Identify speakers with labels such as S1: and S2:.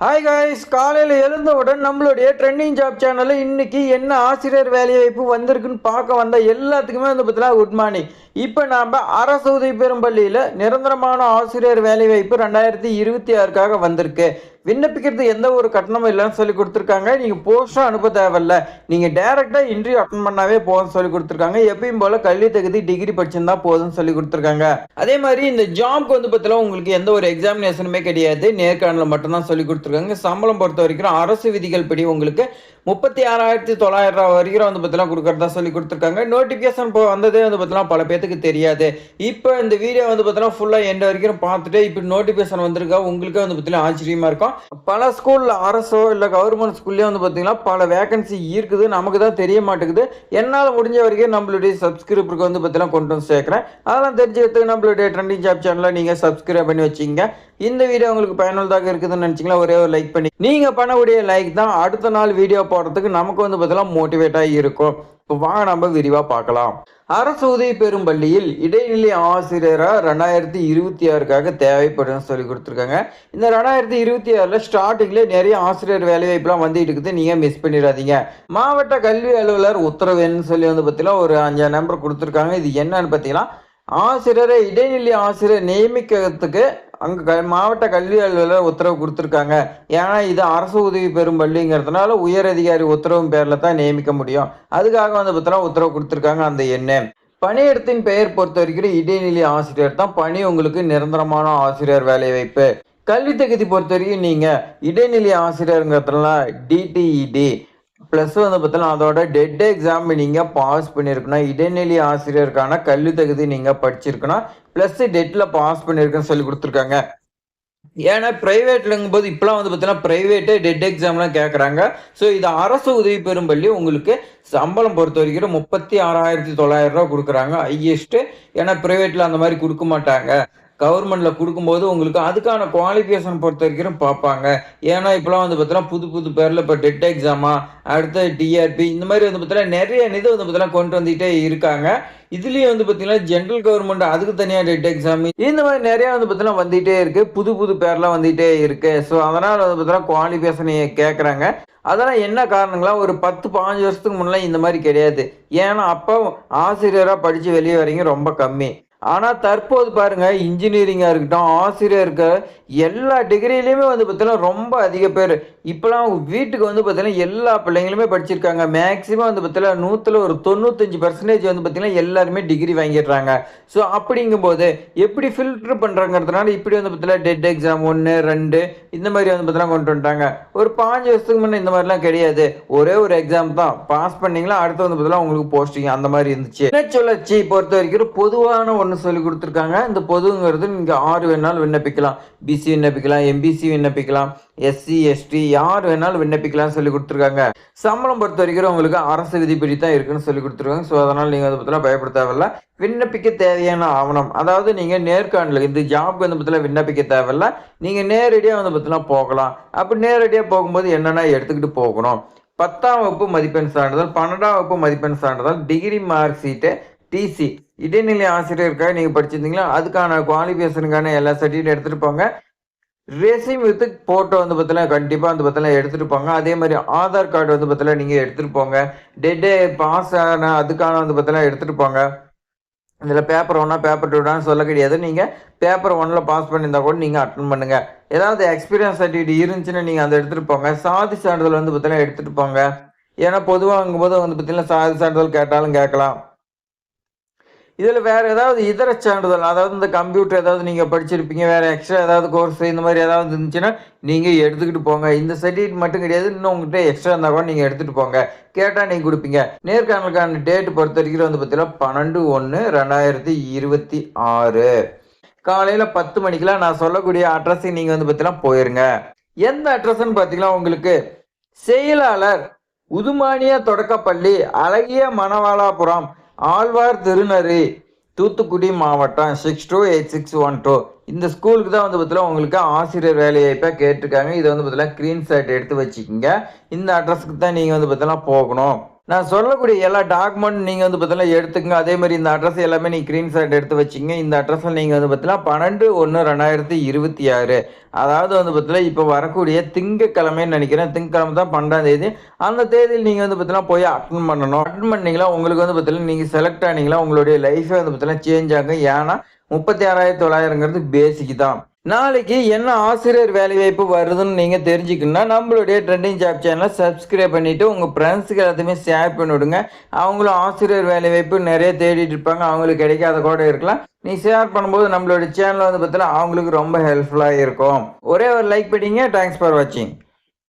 S1: Hi guys காலையில் எழுந்தவுடன் நம்மளுடைய ட்ரெண்டிங் ஜாப் சேனலில் இன்றைக்கி என்ன ஆசிரியர் வேலைவாய்ப்பு வந்திருக்குன்னு பார்க்க வந்த எல்லாத்துக்குமே வந்து பார்த்தீங்கன்னா குட் மார்னிங் இப்போ நாம் அரசு உதவி பெறும் பள்ளியில் நிரந்தரமான ஆசிரியர் வேலைவாய்ப்பு ரெண்டாயிரத்தி இருபத்தி ஆறுக்காக வந்திருக்கு. விண்ணப்பிக்கிறது எந்த ஒரு கட்டணமும் இல்லைன்னு சொல்லி கொடுத்துருக்காங்க. நீங்கள் போஸ்ட்டும் அனுப்ப தேவையில்ல. நீங்கள் டேரெக்டாக இன்டர்வியூ அட்டன் பண்ணாவே போதும்னு சொல்லி கொடுத்துருக்காங்க. எப்பயும் போல் கல்வி தகுதி டிகிரி படிச்சிருந்தா போதும்னு சொல்லி கொடுத்துருக்காங்க. அதே மாதிரி இந்த ஜாப்க்கு வந்து பார்த்தீங்கன்னா உங்களுக்கு எந்த ஒரு எக்ஸாமினேஷனுமே கிடையாது. நேர்காணலில் மட்டும்தான் சொல்லி கொடுத்துருக்காங்க. சம்பளம் பொறுத்த வரைக்கும் அரசு விதிகள் படி உங்களுக்கு முப்பத்தி ஆறாயிரத்தி தொள்ளாயிரம் ரூபா வரைக்கும் வந்து பார்த்தீங்கன்னா கொடுக்குறதா சொல்லி கொடுத்துருக்காங்க. நோட்டிஃபிகேஷன் இப்போ வந்ததே வந்து பார்த்தீங்கன்னா பல பேத்துக்கு தெரியாது. இப்போ இந்த வீடியோ வந்து பார்த்தீங்கன்னா ஃபுல்லாக எண்ட் வரைக்கும் பார்த்துட்டு இப்போ நோட்டிஃபிகேஷன் வந்திருக்கா உங்களுக்கே வந்து பார்த்தீங்கன்னா ஆச்சரியமாக இருக்கும். பல ஸ்கூலில் அரசோ இல்லை கவர்மெண்ட் ஸ்கூல்லேயே வந்து பார்த்திங்கன்னா பல வேகன்சி இருக்குது. நமக்கு தான் தெரிய மாட்டேங்குது. என்னால் முடிஞ்ச வரைக்கும் நம்மளுடைய சப்ஸ்கிரைபருக்கு வந்து பார்த்தீங்கன்னா கொண்டு வந்து சேர்க்குறேன். அதெல்லாம் தெரிஞ்சுக்கிறதுக்கு நம்மளுடைய ட்ரெண்டிங் ஜாப் சேனலை நீங்கள் சப்ஸ்கிரைப் பண்ணி வச்சுங்க இந்த வீடியோ உங்களுக்கு பயனுள்ளதாக இருக்குதுன்னு நினச்சிங்களா ஒரே ஒரு லைக் பண்ணி நீங்கள் பண்ணக்கூடிய லைக் தான் அடுத்த நாள் வீடியோ போடுறதுக்கு நமக்கு வந்து பார்த்தீங்கன்னா மோட்டிவேட்டாக இருக்கும். வாங்க நம்ம விரிவாக பார்க்கலாம். அரசு உதவி பெறும் பள்ளியில் இடைநிலை ஆசிரியராக ரெண்டாயிரத்தி இருபத்தி ஆறுக்காக தேவைப்படும் சொல்லி கொடுத்துருக்காங்க. இந்த ரெண்டாயிரத்தி இருபத்தி ஆறில் ஸ்டார்டிங்கில் நிறைய ஆசிரியர் வேலைவாய்ப்புலாம் வந்துட்டு இருக்குது. நீங்கள் மிஸ் பண்ணிடாதீங்க. மாவட்ட கல்வி அலுவலர் உத்தரவுன்னு சொல்லி வந்து பார்த்தீங்கன்னா ஒரு அஞ்சாறு நம்பர் கொடுத்துருக்காங்க. இது என்னன்னு பார்த்தீங்கன்னா ஆசிரியரை இடைநிலை ஆசிரியர் நியமிக்கிறதுக்கு அங்கே க மாவட்ட கல்வி அலுவலர் உத்தரவு கொடுத்துருக்காங்க. ஏன்னா இது அரசு உதவி பெறும் பள்ளிங்கிறதுனால உயர் அதிகாரி உத்தரவு பேரில் தான் நியமிக்க முடியும். அதுக்காக வந்து பார்த்தீங்கன்னா உத்தரவு கொடுத்துருக்காங்க அந்த எண்ணு. பணியிடத்தின் பெயர் பொறுத்த வரைக்கும் இடைநிலை ஆசிரியர் தான். பணி உங்களுக்கு நிரந்தரமான ஆசிரியர் வேலைவாய்ப்பு கல்வி தகுதி பொறுத்த வரைக்கும் நீங்கள் இடைநிலை ஆசிரியருங்கிறதுனால டிடிஇடி ப்ளஸ் வந்து பார்த்தீங்கன்னா அதோட டெட் எக்ஸாம் நீங்கள் பாஸ் பண்ணியிருக்கணும். இடைநிலை ஆசிரியருக்கான கல்வி தகுதி நீங்கள் படிச்சிருக்கணும். ப்ளஸ் டெட்டில் பாஸ் பண்ணியிருக்குன்னு சொல்லி கொடுத்துருக்காங்க. ஏன்னா ப்ரைவேட்லங்கும் போது இப்போலாம் வந்து பார்த்தீங்கன்னா ப்ரைவேட்டே டெட் எக்ஸாம்லாம் கேட்குறாங்க ஸோ இது அரசு உதவி பெறும் பள்ளி. உங்களுக்கு சம்பளம் பொறுத்த வரைக்கும் முப்பத்தி ஆறாயிரத்தி தொள்ளாயிரம் ரூபா கொடுக்குறாங்க. ஹையஸ்ட்டு ஏன்னா ப்ரைவேட்டில் அந்த மாதிரி கொடுக்க மாட்டாங்க. கவர்மெண்ட்ல கொடுக்கும்போது உங்களுக்கு அதுக்கான குவாலிஃபிகேஷன் பொறுத்த வரைக்கும் பார்ப்பாங்க. ஏன்னா இப்போலாம் வந்து பார்த்தீங்கன்னா புது புது பேரில் இப்போ டெட் எக்ஸாமா அடுத்த டிஆர்பி இந்த மாதிரி வந்து பார்த்தீங்கன்னா நிறைய நிதி வந்து பார்த்தீங்கன்னா கொண்டு வந்துகிட்டே இருக்காங்க. இதுலேயும் வந்து பார்த்தீங்கன்னா ஜென்ரல் கவர்மெண்ட் அதுக்கு தனியாக டெட் எக்ஸாம் இந்த மாதிரி நிறைய வந்து பார்த்தீங்கன்னா வந்துகிட்டே இருக்கு. புது புது பேர்லாம் வந்துகிட்டே இருக்கு. ஸோ அதனால் வந்து பார்த்தீங்கன்னா குவாலிஃபிகேஷன் கேட்குறாங்க அதெல்லாம் என்ன காரணங்களா ஒரு பத்து பாஞ்சு வருஷத்துக்கு முன்னெல்லாம் இந்த மாதிரி கிடையாது. ஏன்னா அப்போ ஆசிரியராக படித்து வெளியே வரீங்க ரொம்ப கம்மி. ஆனால் தற்போது பாருங்கள் இன்ஜினியரிங்காக இருக்கட்டும் ஆசிரியருக்கு எல்லா டிகிரிலையுமே வந்து பார்த்தீங்கன்னா ரொம்ப அதிக பேர். இப்போலாம் வீட்டுக்கு வந்து பார்த்தீங்கன்னா எல்லா பிள்ளைங்களுமே படிச்சிருக்காங்க. மேக்ஸிமம் வந்து பார்த்தீங்கன்னா நூற்றில் ஒரு தொண்ணூத்தஞ்சு பர்சன்டேஜ் வந்து பார்த்தீங்கன்னா எல்லாருமே டிகிரி வாங்கிடுறாங்க. ஸோ அப்படிங்கும்போது எப்படி ஃபில்ட்ரு பண்ணுறாங்கிறதுனால இப்படி வந்து பார்த்தீங்கன்னா டெட் எக்ஸாம் ஒன்று ரெண்டு இந்த மாதிரி வந்து பார்த்தீங்கன்னா கொண்டு வந்துட்டாங்க. ஒரு பாஞ்சு வருஷத்துக்கு முன்னே இந்த மாதிரிலாம் கிடையாது. ஒரே ஒரு எக்ஸாம் தான். பாஸ் பண்ணிங்களா அடுத்து வந்து பார்த்தீங்கன்னா உங்களுக்கு போஸ்டிங் அந்த மாதிரி இருந்துச்சு. என்ன சொல்லச்சு பொறுத்த வரைக்கும் பொதுவான ஒன்று சொல்லி கொடுத்துருக்காங்க. இந்த பொதுங்கிறது நீங்கள் ஆறு வேணாலும் விண்ணப்பிக்கலாம். பிசி விண்ணப்பிக்கலாம் எம்பிசி விண்ணப்பிக்கலாம் எஸ்சி எஸ்டி யார் வேணாலும் விண்ணப்பிக்கலாம்னு சொல்லி கொடுத்துருக்காங்க. சம்பளம் பொறுத்த வரைக்கும் உங்களுக்கு அரசு விதிப்படி தான் இருக்குன்னு சொல்லி கொடுத்துருக்காங்க. ஸோ அதனால் நீங்கள் அதை பற்றிலாம் பயப்பட தேவையில்ல. விண்ணப்பிக்க தேவையான ஆவணம். அதாவது நீங்கள் நேர்காணலுக்கு இந்த ஜாப்க்கு வந்து பற்றிலாம் விண்ணப்பிக்க தேவையில்ல. நீங்கள் நேரடியாக வந்து பற்றிலாம் போகலாம். அப்படி நேரடியாக போகும்போது என்னென்ன எடுத்துக்கிட்டு போகணும். பத்தாம் வகுப்பு மதிப்பெண் சான்றிதழ் பன்னெண்டாம் வகுப்பு மதிப்பெண் சான்றிதழ் டிகிரி மார்க் ஷீட்டு டிசி இடைநிலை ஆசிரியருக்காக நீங்கள் படிச்சிருந்தீங்களா அதுக்கான குவாலிஃபிகேஷனுக்கான எல்லா சர்டிஃபிகேட் எடுத்துகிட்டு போங்க. ரேசிங் வித்து ஃபோட்டோ வந்து பார்த்தீங்கன்னா கண்டிப்பாக வந்து பார்த்தீங்கன்னா எடுத்துகிட்டு போங்க அதே மாதிரி ஆதார் கார்டு வந்து பார்த்தீங்கன்னா நீங்கள் எடுத்துகிட்டு போங்க டெட்டே பாஸ் ஆன அதுக்கான வந்து பார்த்தீங்கன்னா எடுத்துகிட்டு போங்க இதில் பேப்பர் ஒன்றா பேப்பர் டூடான்னு சொல்ல கிடையாது. நீங்கள் பேப்பர் ஒன்னில் பாஸ் பண்ணியிருந்தா கூட நீங்கள் அட்டன் பண்ணுங்கள் ஏதாவது எக்ஸ்பீரியன்ஸ் சர்டிஃபிகேட் இருந்துச்சுன்னா நீங்கள் அதை எடுத்துகிட்டு போங்க சாதி சான்றிதழ் வந்து பார்த்தீங்கன்னா எடுத்துகிட்டு போங்க ஏன்னா பொதுவாகும்போது வந்து பார்த்தீங்கன்னா சாதி சான்றிதழ் கேட்டாலும் கேட்கலாம். இதில் வேறு ஏதாவது இதர சான்றிதழ் அதாவது இந்த கம்ப்யூட்டர் ஏதாவது நீங்கள் படிச்சிருப்பீங்க வேறு எக்ஸ்ட்ரா ஏதாவது கோர்ஸ் இந்த மாதிரி ஏதாவது இருந்துச்சுன்னா நீங்கள் எடுத்துக்கிட்டு போங்க. இந்த சர்டிஃபிகேட் மட்டும் கிடையாது இன்னும் உங்கள்கிட்ட எக்ஸ்ட்ரா இருந்தால் கூட நீங்கள் எடுத்துகிட்டு போங்க. கேட்டால் நீங்கள் கொடுப்பீங்க. நேர்காணலுக்கான டேட் பொறுத்த வரைக்கும் வந்து பார்த்தீங்கன்னா பன்னெண்டு ஒன்று ரெண்டாயிரத்தி இருபத்தி ஆறு. காலையில் பத்து மணிக்கெலாம் நான் சொல்லக்கூடிய அட்ரஸுக்கு நீங்கள் வந்து பார்த்தீங்கன்னா போயிருங்க. எந்த அட்ரஸ்ன்னு பார்த்தீங்கன்னா உங்களுக்கு செயலாளர் உதுமானிய தொடக்கப்பள்ளி அழகிய மணவாளாபுரம் ஆழ்வார் திருநரி தூத்துக்குடி மாவட்டம் six two eight six one two இந்த ஸ்கூலுக்கு தான் வந்து பார்த்தீங்கன்னா உங்களுக்கு ஆசிரியர் வேலைவாய்ப்பாக கேட்டிருக்காங்க. இதை வந்து பார்த்தீங்கன்னா ஸ்க்ரீன்ஷாட் எடுத்து வச்சுக்கோங்க. இந்த அட்ரஸ்க்கு தான் நீங்கள் வந்து பார்த்தீங்கன்னா போகணும். நான் சொல்லக்கூடிய எல்லா டாக்குமெண்ட் நீங்கள் வந்து பார்த்தீங்கன்னா எடுத்துக்கங்க. அதே மாதிரி இந்த அட்ரஸ் எல்லாமே நீங்கள் ஸ்க்ரீன்ஷாட் எடுத்து வச்சிங்க. இந்த அட்ரஸில் நீங்கள் வந்து பார்த்தீங்கன்னா பன்னெண்டு ஒன்று ரெண்டாயிரத்தி இருபத்தி ஆறு. அதாவது வந்து பார்த்தீங்கன்னா இப்போ வரக்கூடிய திங்கக்கிழமைன்னு நினைக்கிறேன். திங்கக்கிழமை தான் பன்னெண்டாம் தேதி. அந்த தேதியில் நீங்கள் வந்து பார்த்தீங்கன்னா போய் அட்டன் பண்ணணும். அட்டன் பண்ணீங்களா? உங்களுக்கு வந்து பார்த்தீங்கன்னா நீங்கள் செலக்ட் ஆனீங்களா? உங்களுடைய லைஃபே வந்து பார்த்தீங்கன்னா சேஞ்ச் ஆகும். ஏன்னா முப்பத்தி ஆறாயிரத்தி தொள்ளாயிரங்கிறது பேசிக் தான். நாளைக்கு என்ன ஆசிரியர் வேலைவாய்ப்பு வருதுன்னு நீங்கள் தெரிஞ்சுக்கணும்னா நம்மளுடைய ட்ரெண்டிங் ஜாப் சேனலை சப்ஸ்கிரைப் பண்ணிவிட்டு உங்கள் ஃப்ரெண்ட்ஸுக்கு எல்லாத்தையுமே ஷேர் பண்ணி விடுங்க. அவங்களும் ஆசிரியர் வேலைவாய்ப்பு நிறைய தேடிட்டு இருப்பாங்க. அவங்களுக்கு கிடைக்காத கூட இருக்கலாம். நீ ஷேர் பண்ணும்போது நம்மளுடைய சேனல் வந்து பார்த்தீங்கன்னா அவங்களுக்கு ரொம்ப ஹெல்ப்ஃபுல்லாக இருக்கும். ஒரே ஒரு லைக் பண்ணிங்க தேங்க்ஸ் ஃபார் வாட்சிங்